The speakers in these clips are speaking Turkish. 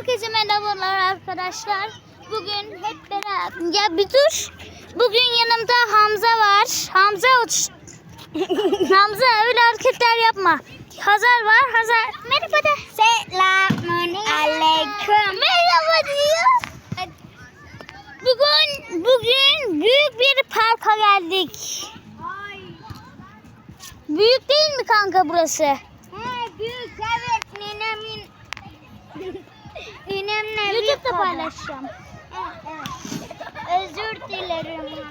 Herkese merhabalar arkadaşlar. Bugün hep beraber... Ya bir dur. Bugün yanımda Hamza var. Hamza uç. Hamza öyle hareketler yapma. Hazar var. Hazar. Merhaba de. Selamun aleyküm. Merhaba diyor. Bugün bugün büyük bir parka geldik. Büyük değil mi kanka burası? He büyük evet ninemle YouTube'da paylaşacağım. Evet, evet. Özür dilerim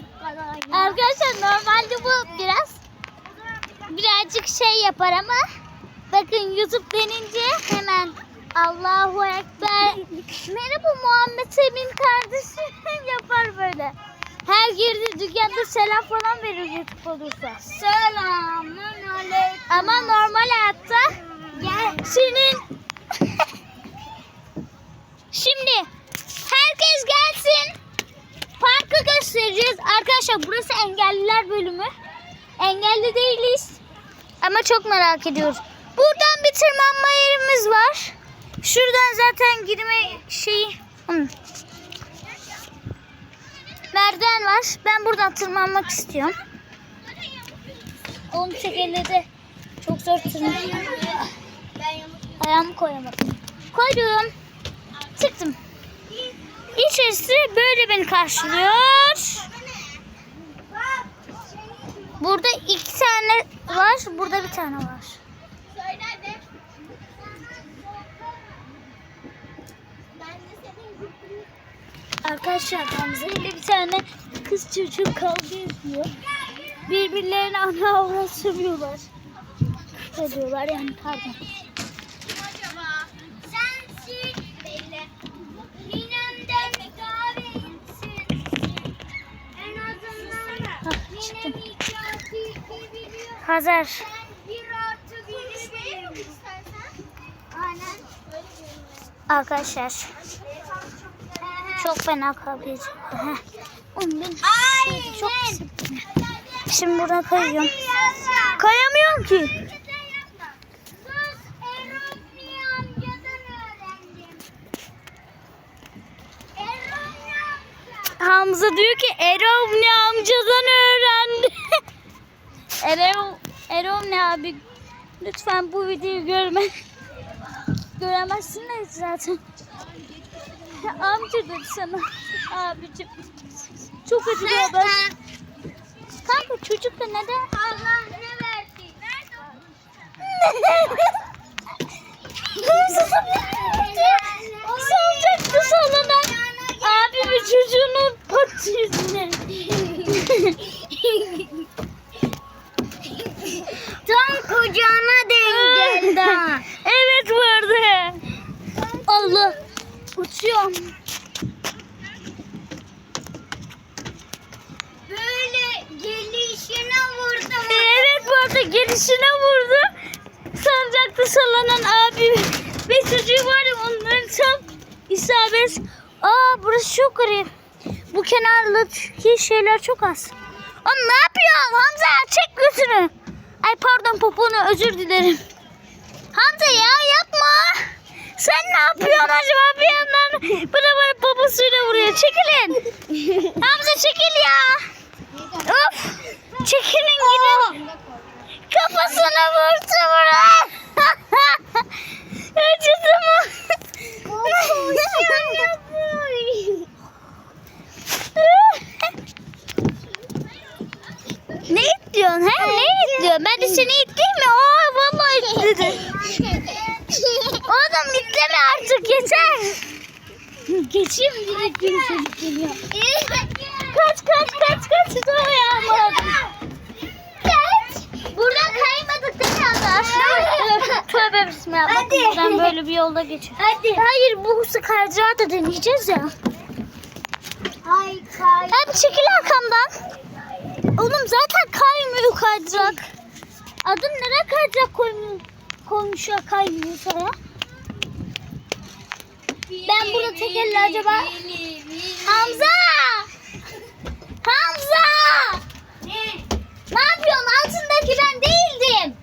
arkadaşlar. Normalde bu biraz birazcık şey yapar ama bakın YouTube denince hemen Allahu Ekber Merhaba Muhammed Emin kardeşim yapar böyle. Her girdiği dükkanda selam falan verir YouTube olursa. Selamun aleyküm. Ama normal hayatta Gel. senin Şimdi herkes gelsin. Parkı göstereceğiz. Arkadaşlar burası engelliler bölümü. Engelli değiliz. Ama çok merak ediyoruz. Buradan bir tırmanma yerimiz var. Şuradan zaten girme şeyi... Merdiven var. Ben buradan tırmanmak istiyorum. Onu çekelledi. Çok zor tırmanıyor. Ayağımı koyamadım. Koydum. Çıktım. İçerisi böyle beni karşılıyor. Burada iki tane var. Burada bir tane var. Arkadaşlar Hamza bir tane kız çocuk kavga ediyor. Birbirlerine ana avrat sövüyorlar. Ediyorlar yani pardon. Aynen. Arkadaşlar çok fena Aynen. çok. Şimdi buradan kayıyorum. Kayamıyorum ki. Hamza diyor ki Erol ne amcadan öğrendi. Erol, Erol ne abi lütfen bu videoyu görme. Göremezsin de zaten. Amca dedi sana. Abicim. Çok acıyor ben. Kanka çocuk da neden? Allah ne verdi? Salacaktı sallanan. Abi bir çocuğunun pat yüzüne. Tam kucağına denk geldi. ha. evet vardı. Allah. Uçuyorum. Böyle gelişine vurdum. Evet arada gelişine vurdu. Sancakta sallanan abi ve çocuğu var ya onların tam isabet. Aa burası çok garip. Bu kenardaki şeyler çok az. Oğlum ne yapıyorsun Hamza çek götünü. Ay pardon poponu özür dilerim. Hamza ya yapma. Sen ne yapıyorsun acaba bir yandan? Bana bana babasıyla vuruyor. Çekilin. Hamza çekil ya. Of. Çekilin gidin. Kafasına vurdu bana. Acıdı mı? ne itliyorsun he? Ne itliyorsun? Ben de seni itleyeyim mi? Aa vallahi itledin. Oğlum itleme artık yeter. Geçeyim direkt bir çocuk geliyor. Kaç kaç kaç kaç. Dur ayağım Buradan kaymadık değil mi arkadaşlar? Tövbe bismillah. Hadi. buradan böyle bir yolda geçiyor. Hadi. Hayır bu kaydırağı da deneyeceğiz ya. Ay kay. Abi çekil arkamdan. Oğlum zaten kaymıyor kaydırak. Adın nereye kaydırak koymuş, koymuş ya kaymıyor sonra. Ben burada tek elle acaba... Hamza! Hamza! Ne? Ne yapıyorsun? Altındaki ben değildim.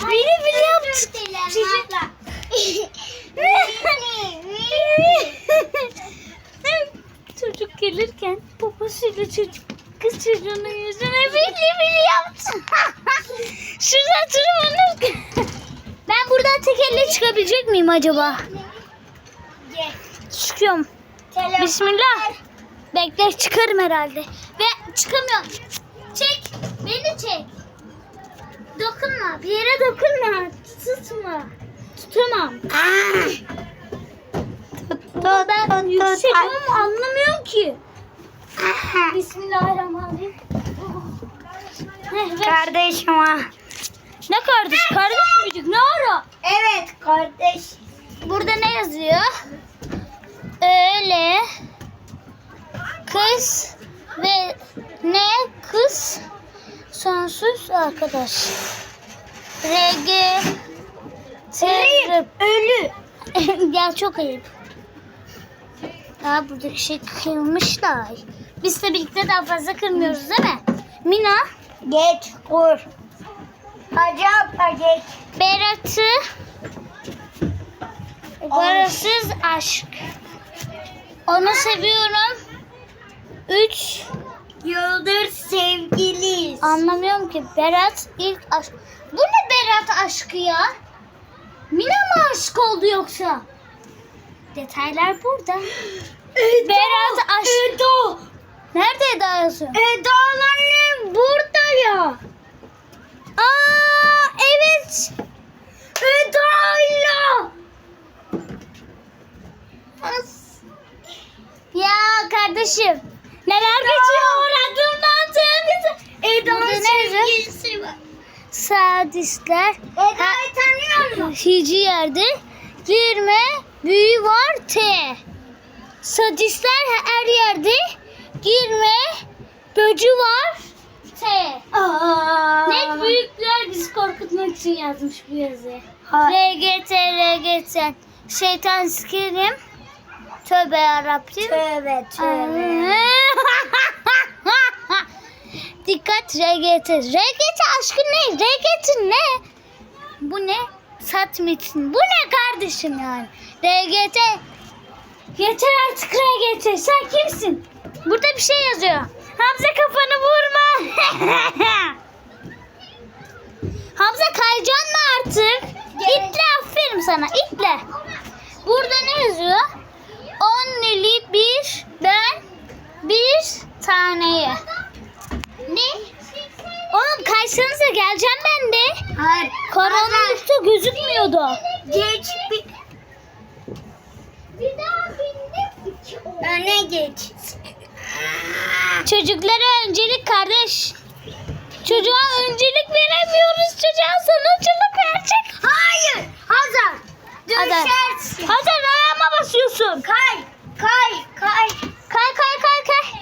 Beni biliyor Çocuk. çocuk gelirken babasıyla çocuk kız çocuğunun yüzüne bili bili yaptı. Şuradan tırmanır. ben buradan tekerle çıkabilecek miyim acaba? Çıkıyorum. Bismillah. Bekle çıkarım herhalde. Ve çıkamıyorum. Çek. Beni çek. Dokunma. Bir yere dokunma. Tutma. Tutamam. ben yüksek ama anlamıyorum ki. Bismillahirrahmanirrahim. Heh, ver. Kardeşim ha. Ne kardeş? Kardeş miydik? Ne ara? Evet kardeş. Burada ne yazıyor? Öyle kız ve ne kız sonsuz arkadaş. RG Ayıp, ölü. ya çok ayıp. Daha buradaki şey kırılmışlar. Biz de birlikte daha fazla kırmıyoruz değil mi? Mina Geç kur. Hacı abla geç. Berat'ı Parasız aşk. Onu seviyorum. Üç. Yıldır sevgiliyiz. Anlamıyorum ki. Berat ilk aşk. Bu ne Berat aşkı ya? Mina mı aşık oldu yoksa? Detaylar burada. Berat aşk. Eda. Nerede Eda yazıyor? Eda'nın annem burada ya. Aa evet. Eda'yla. Ya kardeşim. Neler geçiyor aklımdan temiz. Eda'nın sevgilisi var. Sadistler. Eda'yı tanıyor musun? Hici yerde. Girme. Büyü var T. Sadistler her yerde. Girme. Böcü var T. Aa. Ne büyükler bizi korkutmak için yazmış bu yazıyı. RGT RGT. Şeytan sikerim. Tövbe yarabbim. Tövbe tövbe. Dikkat RGT. RGT aşkı ne? RGT ne? Bu ne? Satmetin. Bu ne kardeşim yani? RGT. Yeter artık RGT. Sen kimsin? Burada bir şey yazıyor. Hamza kafanı vurma. Hamza kayacaksın mı artık? İtle aferin sana itle. Burada ne yazıyor? On lili bir ben bir taneye. Ne? Oğlum kaysanıza geleceğim ben de. Hayır. Karanlıkta gözükmüyordu. Geç bir. Bir daha bindim. Öne geç. Çocuklara öncelik kardeş. Çocuğa öncelik veremiyoruz. Çocuğa sonuculuk verecek. Hayır. Hazar. Hazar. Düşersin. Hazır ayağıma basıyorsun. Kay. Kay. Kay. Kay kay kay kay.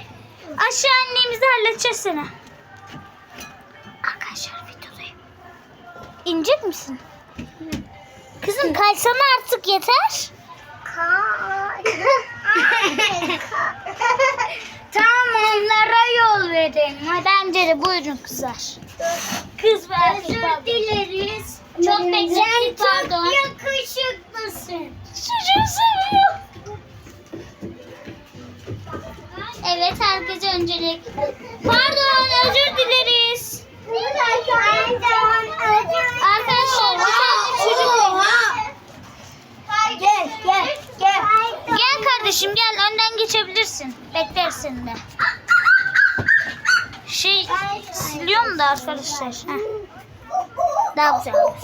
Aşağı annemizi halledeceğiz seni. Arkadaşlar videodayım. İnecek misin? Kızım kaysana artık yeter. Kay. tamam onlara yol verin. Bence de buyurun kızlar. Kız ve erkek Özür pardon. dileriz. Çok Sen beklettik çok pardon. yakışıklısın. Çocuğu seviyor. Evet herkese öncelik. Pardon özür dileriz. Arkadaşlar bir tane çocuk. Gel gel gel. Gel kardeşim gel önden geçebilirsin. Beklersin de. Şey siliyorum da arkadaşlar. Heh, daha güzel olur.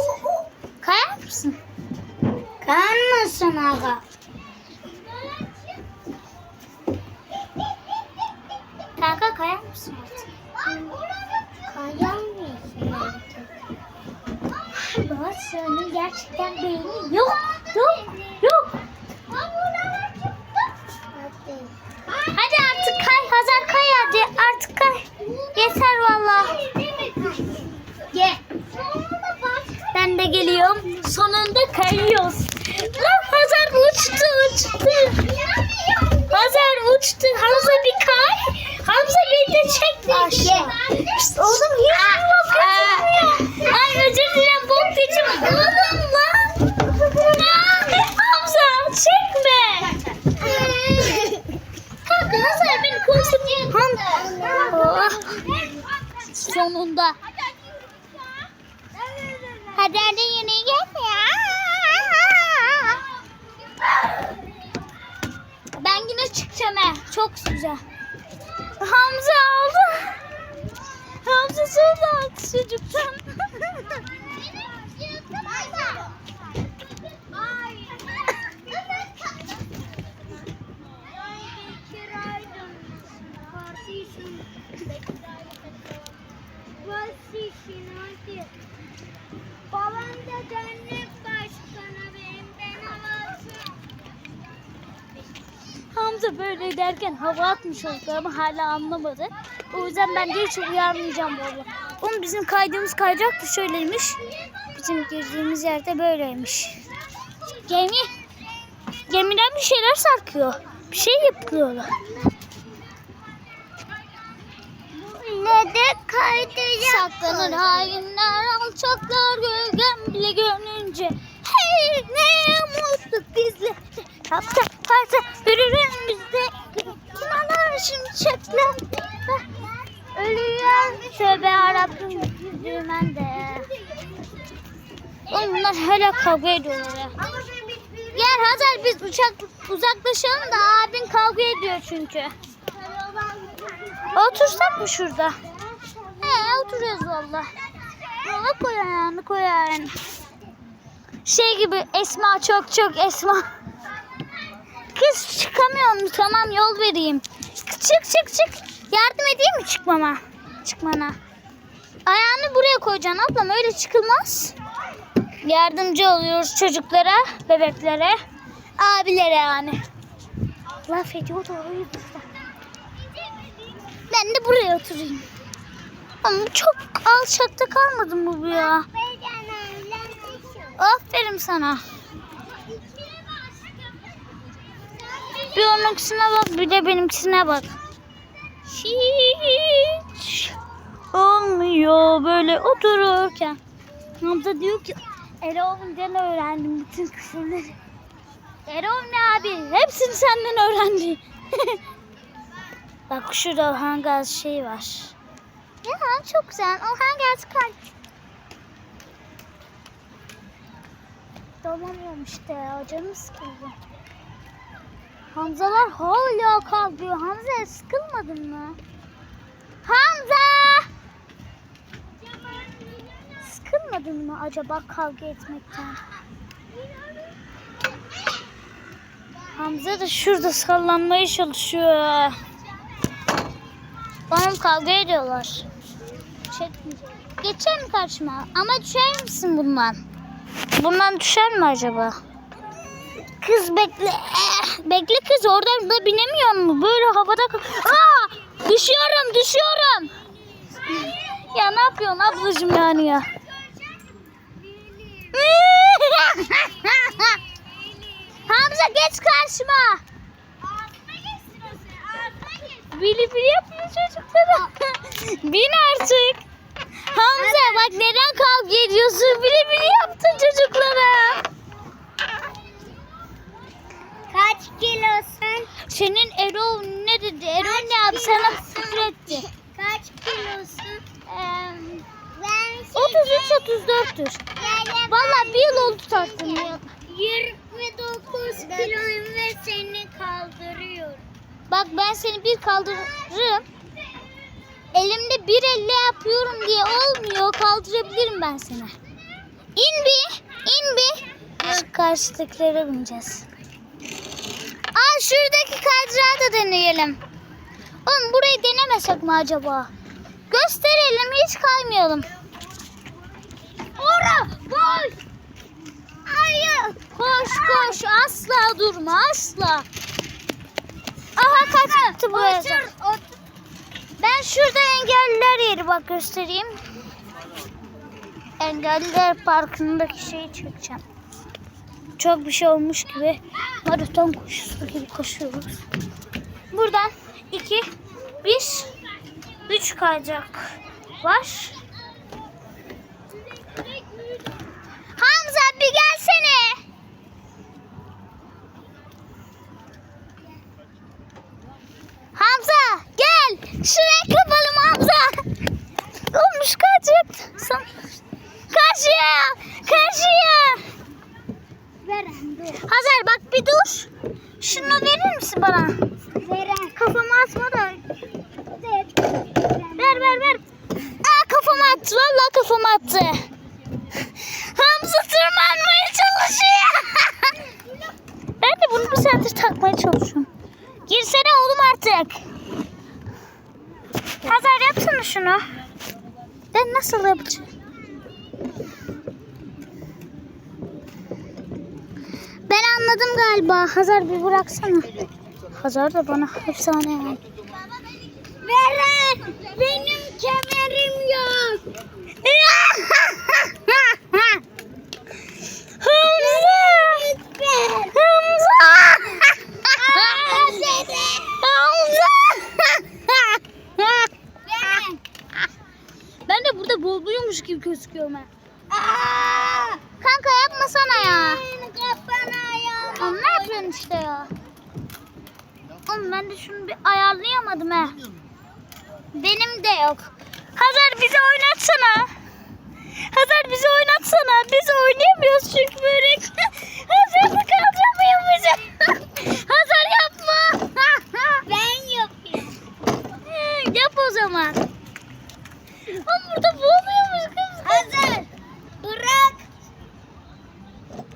Kayar mısın? Kan mısın aga? Kanka kayar mısın artık? Kayan mısın artık? Baba senin gerçekten beyni. Yok. Yok. Hadi artık kay. Hazar kay hadi. Artık kay. Yeter valla. Gel. Ben de geliyorum. Sonunda kayıyoruz. Böyle derken hava atmış oldu ama hala anlamadı. O yüzden ben de hiç uyarmayacağım baba. Oğlum bizim kaydığımız kayacak da şöyleymiş. Bizim girdiğimiz yerde böyleymiş. Gemi. Gemiden bir şeyler sarkıyor. Bir şey yapıyorlar. Ne de kaydıracak. Saklanır hainler, alçaklar gölgem bile görününce. Hey ne mutlu bizle. Hafta parta şimşekler. Ölüyor. Tövbe yarabbim yüzümen de. Bunlar hala kavga ediyorlar ya. Gel Hazar biz uçak uzaklaşalım da abin kavga ediyor çünkü. Otursak mı şurada? He oturuyoruz valla. Valla koy ayağını koy ayağını. Şey gibi Esma çok çok Esma. Kız çıkamıyorum tamam yol vereyim. Çık çık çık. Yardım edeyim mi çıkmama? Çıkmana. Ayağını buraya koyacaksın ablam öyle çıkılmaz. Yardımcı oluyoruz çocuklara, bebeklere, abilere yani. Laf ediyor da orayı Ben de buraya oturayım. Ama çok alçakta kalmadı mı bu ya? Aferin sana. Bir onunkisine bak bir de benimkisine bak. Hiç olmuyor böyle otururken. Hamza diyor ki Erol'dan öğrendim bütün küfürleri. Erol ne abi? Hepsini senden öğrendi. Bak şurada Orhan Gazi şey var. Ya çok güzel. Orhan Gazi kalp. Dolamıyorum işte ya. Canım. Hamzalar hala kalkıyor. Hamza sıkılmadın mı? Hamza! Sıkılmadın mı acaba kavga etmekten? Hamza da şurada sallanmaya çalışıyor. Oğlum kavga ediyorlar. Geçer mi karşıma? Ama düşer misin bundan? Bundan düşer mi acaba? Kız bekle. Eh, bekle kız oradan da binemiyor mu? Böyle havada... Aa! Düşüyorum düşüyorum. Ya ne yapıyorsun ablacığım yani ya? Hamza geç karşıma. Bili bili yapıyor çocuklara. Bin artık. Hamza bak neden kavga ediyorsun? Bili bili yaptın çocuklara. Kaç kilosun? Senin Erol ne dedi? Erol ne abi sana küfür etti. Kaç kilosun? Ee, Ben 33-34'tür. Valla bir yıl oldu tarttım. 29 kiloyum ve seni kaldırıyorum. Bak ben seni bir kaldırırım. Elimde bir elle yapıyorum diye olmuyor. Kaldırabilirim ben seni. İn bir. in bir. Şu karşıdakilere bineceğiz. Aa şuradaki kaydırağı da deneyelim. Oğlum burayı denemesek mi acaba? Gösterelim hiç kaymayalım. Ora koş. Hayır. Koş koş asla durma asla. Aha kaçtı bu yazar. Ben şurada engelliler yeri bak göstereyim. Engelliler parkındaki şeyi çekeceğim. Çok bir şey olmuş gibi maraton koşusu gibi koşuyoruz. Buradan iki, bir, üç kayacak var. Hamza bir gelsene. Hamza gel. Şuraya kapalım Hamza. Olmuş kaçacak. Son- Karşıya. Veren dur. Hazar bak bir dur. Şunu verir misin bana? Veren. Kafama atma da. Ver ver ver. Aa kafama attı. Valla kafama attı. Hamza tırmanmaya çalışıyor. ben de bunu bir saattir takmaya çalışıyorum. Girsene oğlum artık. Hazar yapsana şunu. Ben nasıl yapacağım? Galiba. Hazar bir bıraksana. Hazar da bana efsane yani. Veren. Benim kemerim yok. Hamza! Lütfen. Hamza! Aa, dede. Hamza! Veren. ben de burada boğuluyormuş gibi gözüküyorum ben. Aa. Kanka yapmasana ya. Benim kafana ya. Oğlum ne yapıyorsun işte ya? Oğlum ben de şunu bir ayarlayamadım he. Benim de yok. Hazar bizi oynatsana. Hazar bizi oynatsana. Biz oynayamıyoruz çünkü börek. Hazar da kaldıramıyor bizi. Hazar yapma. Ben yapıyorum. Yap o zaman. Oğlum burada boğuluyormuş kız. Hazır. Bırak.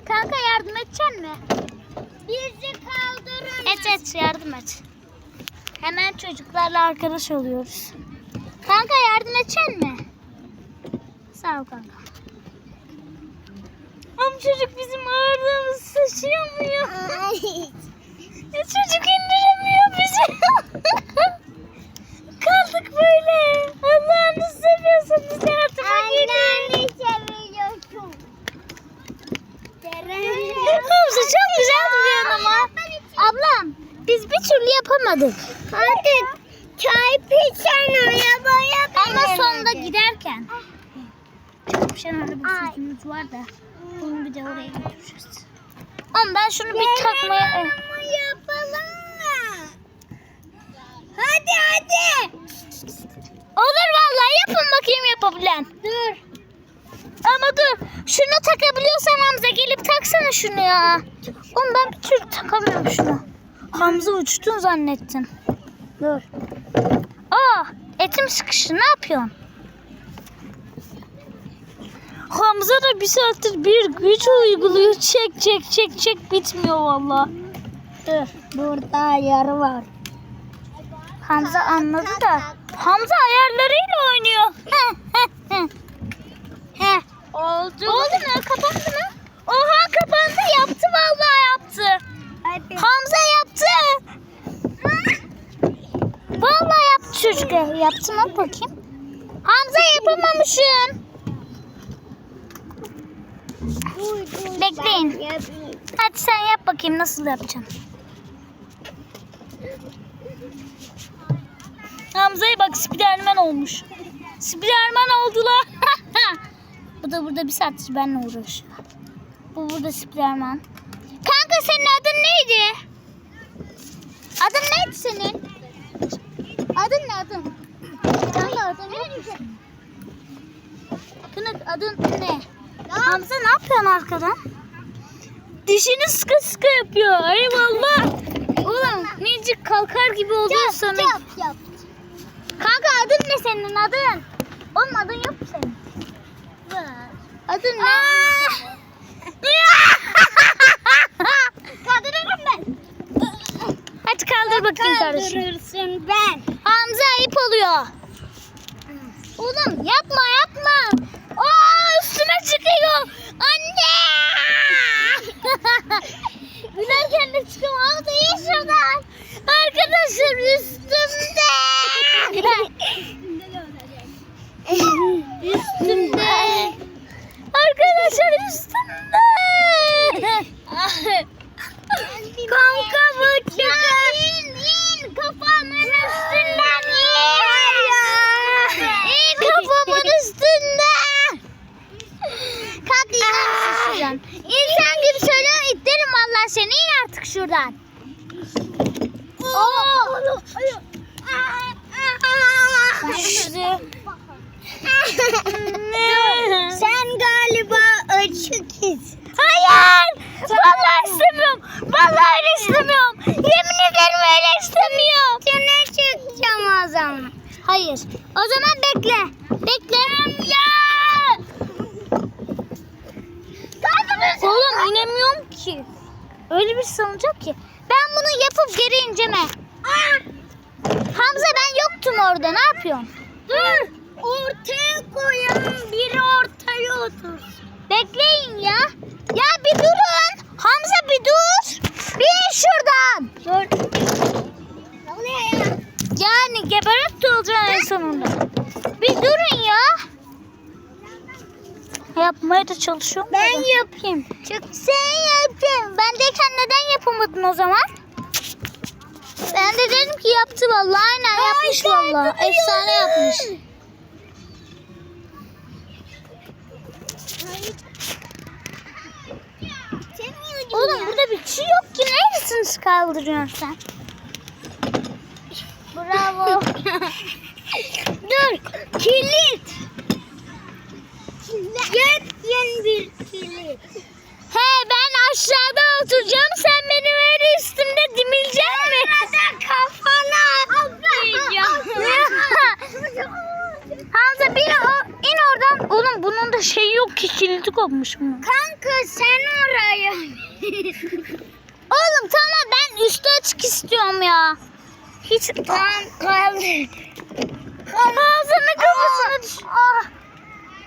Kanka yardım edeceksin mi? Et et yardım et. Hemen çocuklarla arkadaş oluyoruz. Kanka yardım edeceksin mi? Sağ ol kanka. Ama çocuk bizim ağırlığımızı taşıyamıyor. Ya çocuk indiremiyor bizi. Kaldık böyle. Allah'ını seviyorsanız yardıma gelin. Anneni seviyorsun. Hamza çok güzel duruyor ama. Ablam biz bir türlü yapamadık. Hadi çay pişen arabaya Ama sonunda giderken. Çok şahane bir sözümüz var da. Bunu bir de oraya götüreceğiz. Ama ben şunu bir takmaya... yapalım mı? Hadi hadi. Olur vallahi yapın bakayım yapabilen. Dur. Ama dur şunu takabiliyorsan Hamza gelip taksana şunu ya. Oğlum ben bir türlü takamıyorum şunu. Hamza uçtun zannettim. Dur. Aa etim sıkıştı ne yapıyorsun? Hamza da bir saattir bir güç uyguluyor. Çek çek çek çek bitmiyor valla. Dur. Burada yarı var. Hamza anladı da. Hamza ayarlarıyla oynuyor. Oldu. Oldu mu? Kapandı mı? Oha kapandı. Yaptı vallahi yaptı. Hadi. Hamza yaptı. Vallahi yaptı çocuk. Yaptı mı bakayım? Hamza yapamamışım. Bekleyin. Hadi sen yap bakayım nasıl yapacaksın. Hamza'ya bak Spiderman olmuş. Spiderman oldular. Bu da burada bir saattir benimle uğraşıyor. Bu burada Spiderman. Kanka senin adın neydi? Adın neydi senin? Adın ne adın? Adın ne? Kınık adın ne? Hamza ne yapıyorsun arkadan? Dişini sıkı sıkı yapıyor. Eyvallah. Oğlum minicik kalkar gibi oluyor sonra. Yap yap. Kanka adın ne senin adın? Oğlum adın yok mu senin? Var. Adın ne? Kaldırırım ben. Hadi kaldır bakayım kardeşim. Kaldırırsın ben. Hamza ayıp oluyor. Oğlum yapma yapma. Aa üstüme çıkıyor. Anne. Gülerken de çıkıyor. Hamza iyi şuradan. Arkadaşlar üstümde. ağzına. Hayır. O zaman bekle. Bekle. Ya. Oğlum inemiyorum ki. Öyle bir salıncak ki. Ben bunu yapıp geri inceme. Ah! Hamza ben yoktum orada. Ne yapıyorsun? Dur. Ortaya koyan biri ortaya otur. Bekleyin ya. Ya bir durun. Hamza bir dur. Bir şuradan. Dur. Ne oluyor ya? Yani geberip de olacaksın en sonunda. Bir durun ya. Yapmaya da çalışıyorum. Ben yapayım. Çok sen yaptın. Bendeyken neden yapamadın o zaman? Ben de dedim ki yaptı vallahi. Aynen yapmış vallahi. Efsane yapmış. Oğlum burada bir şey yok ki. Neresini kaldırıyorsun sen? Bravo. Dur. Kilit. Yepyeni bir kilit. He ben aşağıda oturacağım. Sen benim öyle üstümde dimileceksin mi? kafana Hamza bir o, in oradan. Oğlum bunun da şeyi yok ki kilidi kopmuş bunun. Kanka sen oraya. Oğlum tamam ben üstü açık istiyorum ya. Hiç... Tamam kaldır. Hamza'nın kafasına düş... Ah.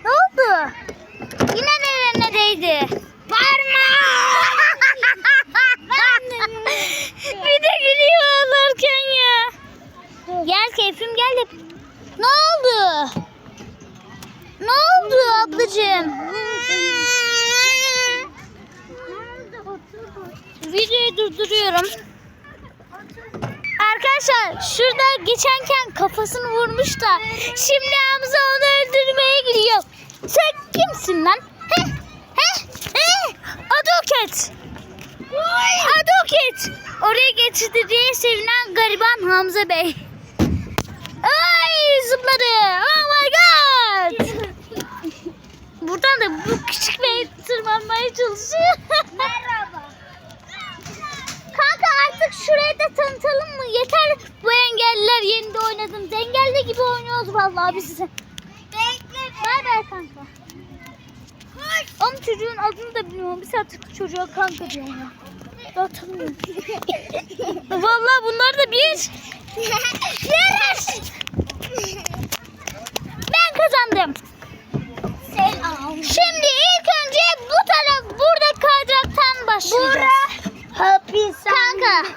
Ne oldu? Yine nerene değdi? Parmağı. bir de gülüyor ağlarken ya. Gel keyfim gel. de- Ne oldu? Ne oldu ablacığım? Videoyu durduruyorum. Arkadaşlar şurada geçenken kafasını vurmuş da şimdi Hamza onu öldürmeye gidiyor. Sen kimsin lan? He? He? He? Aduket. Aduket. Oraya geçti diye sevinen gariban Hamza Bey. Ay zıpladı. Oh my god. Buradan da bu küçük bey tırmanmaya çalışıyor. Merhaba. Kanka artık şurayı da tanıtalım mı? Yeter bu engelliler yerinde oynadım. Engelli gibi oynuyoruz vallahi biz. Bekle. Bay bay kanka. Ama çocuğun adını da bilmiyorum. Bir saattir çocuğa kanka diyorum ya. Tanımıyorum. vallahi bunlar da bir. Yarış. Ben kazandım. Selam. Şimdi ilk önce bu taraf burada kaydıraktan başlayacağız. Hapis. Kanka.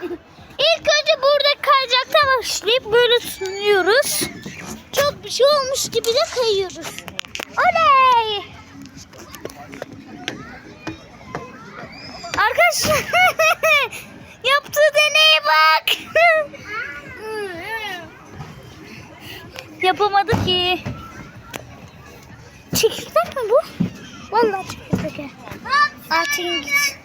İlk önce burada kayacaktan başlayıp böyle sunuyoruz. Çok bir şey olmuş gibi de kayıyoruz. Oley! Arkadaşlar yaptığı deneye bak. Yapamadı ki. Çekirdek mi bu? Vallahi çekirdek. Atayım git.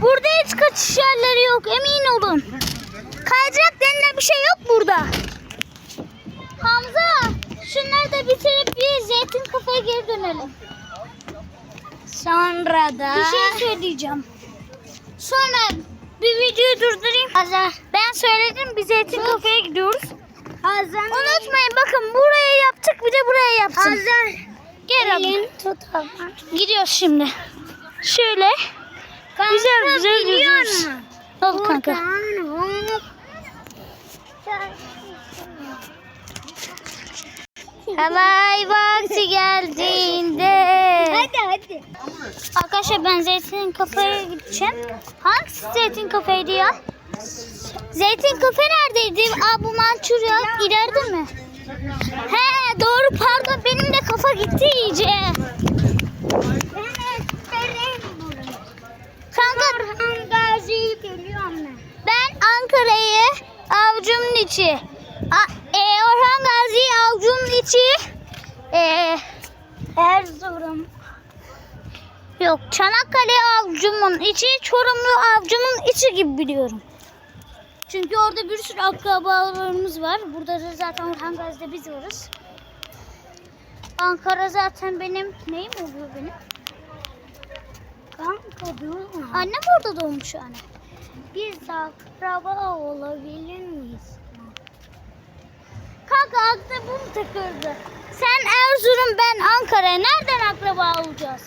Burada hiç kaçış yerleri yok emin olun. Kayacak denilen bir şey yok burada. Hamza şunları da bitirip bir zeytin kafeye geri dönelim. Sonra da. Bir şey söyleyeceğim. Sonra bir videoyu durdurayım. Hazır. Ben söyledim bir zeytin kafeye gidiyoruz. Hazır. Unutmayın bakın buraya yaptık bir de buraya yapsın. Hazır. Gel abla. Tut ama. Gidiyoruz şimdi. Şöyle. Güzel güzel musun? Ne oldu kanka? Halay vakti geldiğinde. Hadi hadi. Arkadaşlar ben Zeytin Kafe'ye gideceğim. Hangisi Zeytin Kafe'ydi ya? Zeytin Kafe neredeydi? Aa bu Mançurya ileride mi? He doğru pardon benim de kafa gitti iyice. Kanka Orhan Gazi'yi biliyorum ben. ben Ankara'yı avucumun içi. A, e, Orhan Gazi avucumun içi. E, Erzurum. Yok Çanakkale avcumun içi, Çorumlu avcumun içi gibi biliyorum. Çünkü orada bir sürü akrabalarımız var. Burada da zaten Orhan Gazi'de biz varız. Ankara zaten benim neyim oluyor benim? Kanka durma. Annem orada doğmuş yani. Biz akraba olabilir miyiz? Kanka aklı bu mu takıldı? Sen Erzurum ben Ankara. Nereden akraba olacağız?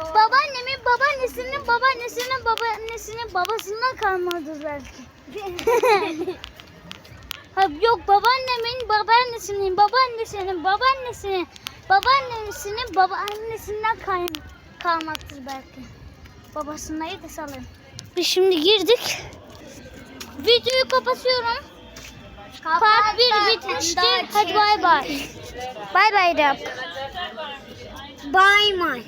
Babaannemin babaannesinin babaannesinin babaannesinin babasından kalmadı belki. ha, yok babaannemin babaannesinin babaannesinin babaannesinin babaannesinin babaannesinden kal kalmaktır belki. Babasındayı da salın. Biz şimdi girdik. Videoyu kapatıyorum. Part 1 bitmiştir. Hadi bay bay. Bay bay yap. Bay bay.